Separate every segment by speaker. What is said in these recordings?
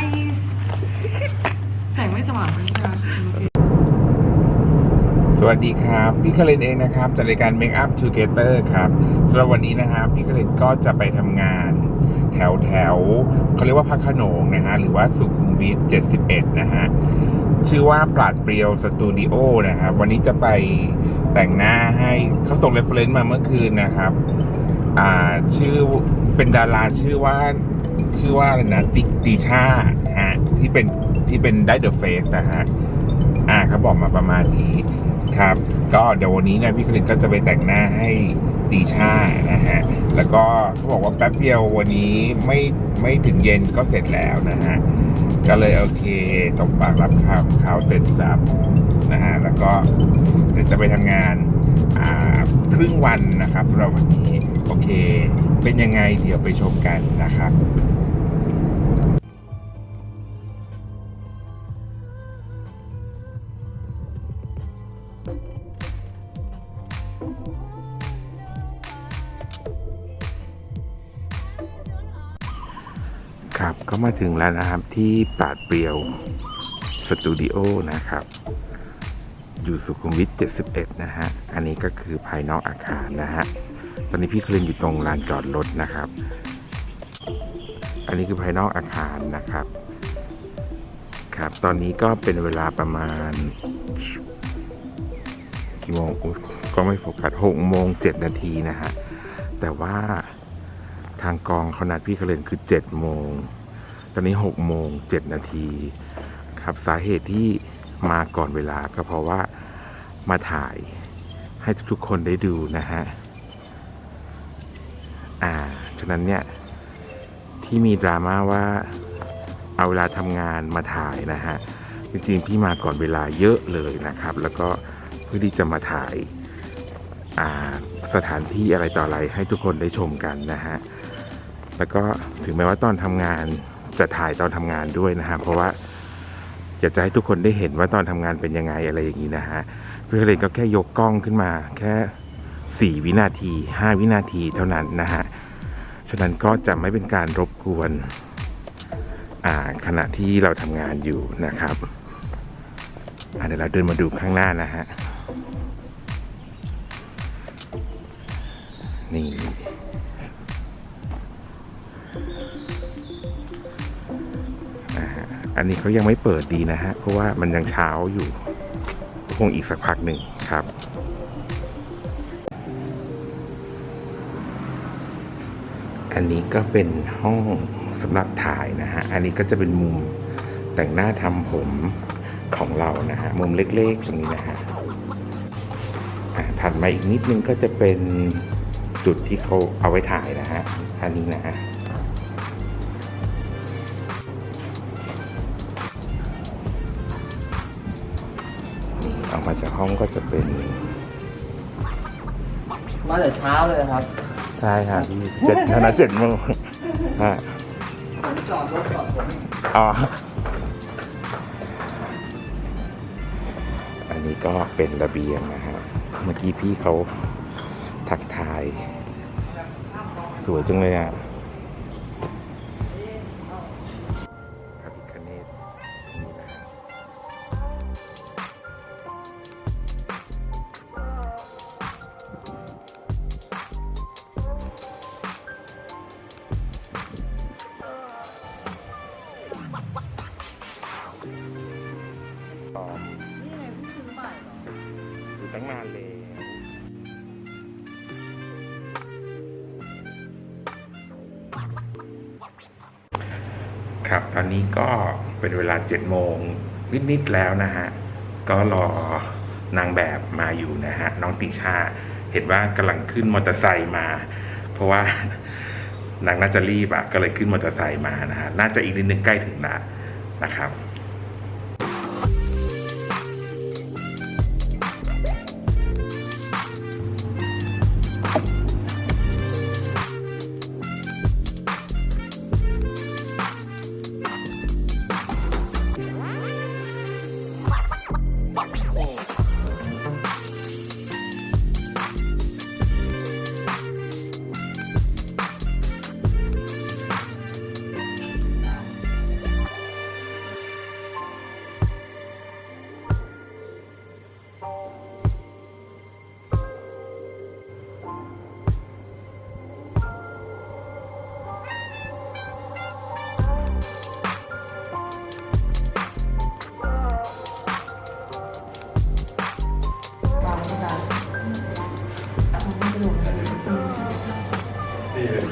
Speaker 1: guys แสงไม่สว่างเลยนะ
Speaker 2: สวัสดีครับ พี่คารินเองนะครับจากรายการ Make Up Together ครับสำหรับวันนี้นะครับพี่คารินก็จะไปทำงานแถวแถวเขาเรียกว่าพักขนงนะฮะหรือว่าสุขุมวิท 71 นะฮะชื่อว่าปราดเปรียวสตูดิโอนะครับวันนี้จะไปแต่งหน้าให้เขาส่งเรฟเฟรนซ์มาเมื่อคืนนะครับ อ่าชื่อเป็นดาราชื่อว่า ชื่อว่าอะไรนะติติชาฮะที่เป็นที่เป็นได้เดอะเฟสนะฮะอ่าเขาบอกมาประมาณนี้ครับ ก็เดี๋ยววันนี้นี่ยพี่คลินก็จะไปแต่งหน้าให้ตีชานะฮะ แล้วก็เขาบอกว่าแป๊บเดียววันนี้ไม่ไม่ถึงเย็นก็เสร็จแล้วนะฮะ ก็เลยโอเคตกปากรับคำเขาเสร็จสับนะฮะ แล้วก็เดี๋ยวจะไปทำงานอ่าครึ่งวันนะครับสำหรับวันนี้โอเค เป็นยังไงเดี๋ยวไปชมกันนะครับ ก็มาถึงแล้วนะครับที่ปาดเปรียวสตูดิโอนะครับ อยู่สุขุมวิท 71 นะฮะ อันนี้ก็คือภายนอกอาคารนะฮะ ตอนนี้พี่เคลินอยู่ตรงลานจอดรถนะครับ อันนี้คือภายนอกอาคารนะครับ ครับ ตอนนี้ก็เป็นเวลาประมาณกี่โมงก็ไม่โฟกัส6โมง7นาทีนะฮะ แต่ว่าทางกองเขานัดพี่เคลนคือ 7 โมง ตอนนี้6โมง7นาทีครับสาเหตุที่มาก่อนเวลาก็เพราะว่ามาถ่ายให้ทุกๆคนได้ดูนะฮะ อ่า ฉะนั้นเนี่ย ที่มีดราม่าว่าเอาเวลาทำงานมาถ่ายนะฮะ จริงๆ พี่มาก่อนเวลาเยอะเลยนะครับ แล้วก็เพื่อที่จะมาถ่ายอ่าสถานที่อะไรต่ออะไรให้ทุกคนได้ชมกันนะฮะ แล้วก็ถึงแม้ว่าตอนทำงาน จะถ่ายตอนทำงานด้วยนะฮะเพราะว่าอยากจะให้ทุกคนได้เห็นว่าตอนทำงานเป็นยังไงอะไรอย่างนี้นะฮะเพื่อเลยก็แค่ยกกล้องขึ้นมา แค่สี่วินาทีห้าวินาทีเท่านั้นนะฮะฉะนั้นก็จะไม่เป็นการรบกวนขณะที่เราทำงานอยู่นะครับเดี๋ยวเราเดินมาดูข้างหน้านะฮะนี่ อันนี้เขายังไม่เปิดดีนะฮะ เพราะว่ามันยังเช้าอยู่ คงอีกสักพักหนึ่งครับอันนี้ก็เป็นห้องสำหรับถ่ายนะฮะ อันนี้ก็จะเป็นมุมแต่งหน้าทำผมของเรานะฮะ มุมเล็กๆตรงนี้นะฮะอ่าถัดมาอีกนิดนึงก็จะเป็นจุดที่เขาเอาไว้ถ่ายนะฮะ อันนี้นะฮะ จากห้องก็จะเป็น
Speaker 3: มาแต่เช้าเลยครับ
Speaker 2: ใช่ค่ะพี่เจ็ดคณะเจ็ดโมงฮะ
Speaker 3: ผมจอดรถก่อนผม
Speaker 2: อ๋ออันนี้ก็เป็นระเบียงนะฮะเมื่อกี้พี่เขาทักทาย สวยจังเลยอะ ตั้งนานเลยครับตอนนี้ก็เป็นเวลาเจ็ดโมงนิดๆแล้วนะฮะ ก็รอนางแบบมาอยู่นะฮะ น้องติชาเห็นว่ากำลังขึ้นมอเตอร์ไซค์มา เพราะว่านางน่าจะรีบอะก็เลยขึ้นมอเตอร์ไซค์มานะฮะ น่าจะอีกนิดนึงใกล้ถึงล้วนะครับ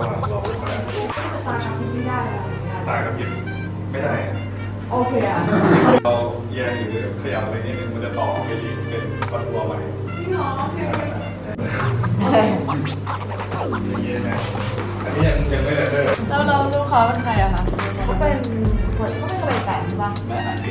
Speaker 4: รว่างรอปิ
Speaker 1: ไม่ได้อะไรอย่างเงี้ย
Speaker 4: ตายกับหยิบไม่ได้
Speaker 1: โอเคอะ
Speaker 4: เราแยงอยู่ขยับอะไรนิดนึงมันจะต่อไปอีกเป็นวัตถุใหม่
Speaker 1: จริงเหรอโอเคโอเค
Speaker 4: เย็นนะอันนี้ยังยังไม่ได้เลย
Speaker 1: แล้วเราลูกค้าเป็นใครอะคะเขาเป็นเขาเป็นอะไรแต่ใช่ปะ
Speaker 4: แม่อ่านดิ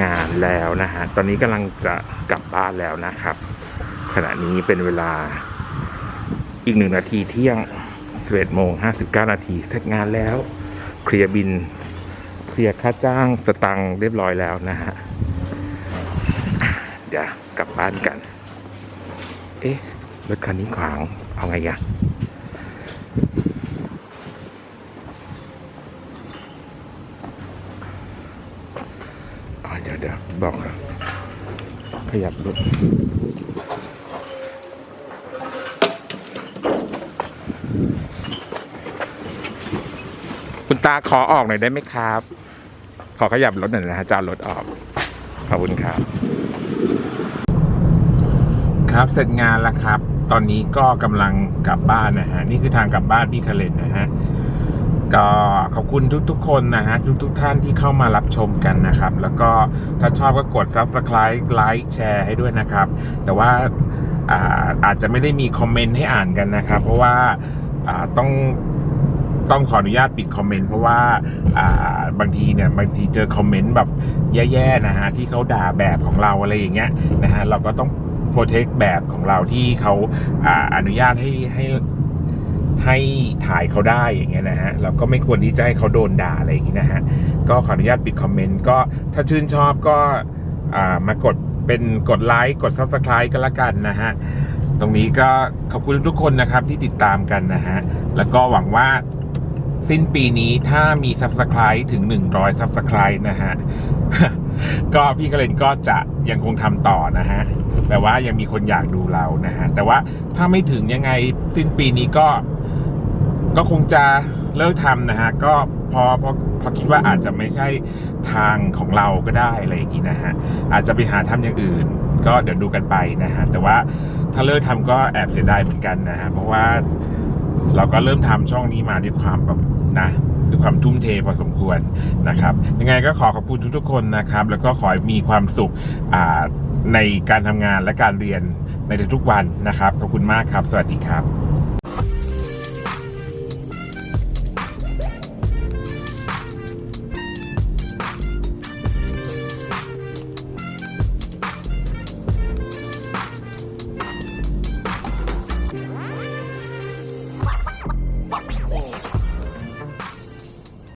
Speaker 4: งา
Speaker 1: น
Speaker 2: แล้วนะฮะ ตอนนี้กำลังจะกลับบ้านแล้วนะครับ ขณะนี้เป็นเวลาอีกหนึ่งนาทีเที่ยง11โมง59 นาทีเสร็จงานแล้ว เคลียร์บิน เคลียร์ค่าจ้างสตังค์เรียบร้อยแล้วนะฮะ เดี๋ยวกลับบ้านกัน เอ๊ะ รถคันนี้ขวาง เอาไงอะอ๋อเดี๋ยวเดี๋ยว บอกขยับรถคุณตาขอออกหน่อยได้ไหมครับ ขอขยับรถหน่อยนะฮะจอารถออก ขอบคุณครับ ครับเสร็จงานแล้วครับ ตอนนี้ก็กำลังกลับบ้านนะฮะ นี่คือทางกลับบ้านพี่คาเลนนะฮะ ก็ขอบคุณทุกๆ คนนะฮะ ทุกๆท่านที่เข้ามารับชมกันนะครับ แล้วก็ถ้าชอบก็กด Subscribe ไลค์แชร์ให้ด้วยนะครับ แต่ว่าอาอาจจะไม่ได้มีคอมเมนต์ให้อ่านกันนะครับ เพราะว่าาต้องต้องขออนุญาตปิดคอมเมนต์เพราะว่าาบางทีเนี่ยบางทีเจอคอมเมนต์แบบแย่ๆนะฮะที่เขาด่าแบบของเราอะไรอย่างเงี้ยนะฮะเราก็ต้องโปรเทคแบบของเราที่เขาอาอนุญาตให้ให้ ให้ถ่ายเขาได้อย่างเงี้ยนะฮะเราก็ไม่ควรที่จะให้เขาโดนด่าอะไรอย่างงี้นะฮะก็ขออนุญาตปิดคอมเมนต์ก็ถ้าชื่นชอบก็มากดเป็นกดไลค์กด Subscribe ก็แล้วกันนะฮะตรงนี้ก็ขอบคุณทุกคนนะครับที่ติดตามกันนะฮะแล้วก็หวังว่าสิ้นปีนี้ถ้ามี Subscribe ถึง 100 Subscribe นะฮะก็พี่กระเลนก็จะยังคงทำต่อนะฮะแต่ว่ายังมีคนอยากดูเรานะฮะแต่ว่าถ้าไม่ถึงยังไงสิ้นปีนี้ก็ ก็คงจะเลิกทำนะฮะ ก็พอพอพอคิดว่าอาจจะไม่ใช่ทางของเราก็ได้อะไรอย่างนี้นะฮะ อาจจะไปหาทำอย่างอื่น ก็เดี๋ยวดูกันไปนะฮะ แต่ว่าถ้าเลิกทำก็แอบเสียดายเหมือนกันนะฮะ เพราะว่าเราก็เริ่มทำช่องนี้มาด้วยความแบบนะด้วยความทุ่มเทพอสมควรนะครับ ยังไงก็ขอขอบคุณทุกๆคนนะครับ แล้วก็ขอให้มีความสุขในการทำงานและการเรียนในทุกวันนะครับ ขอบคุณมากครับ สวัสดีครับ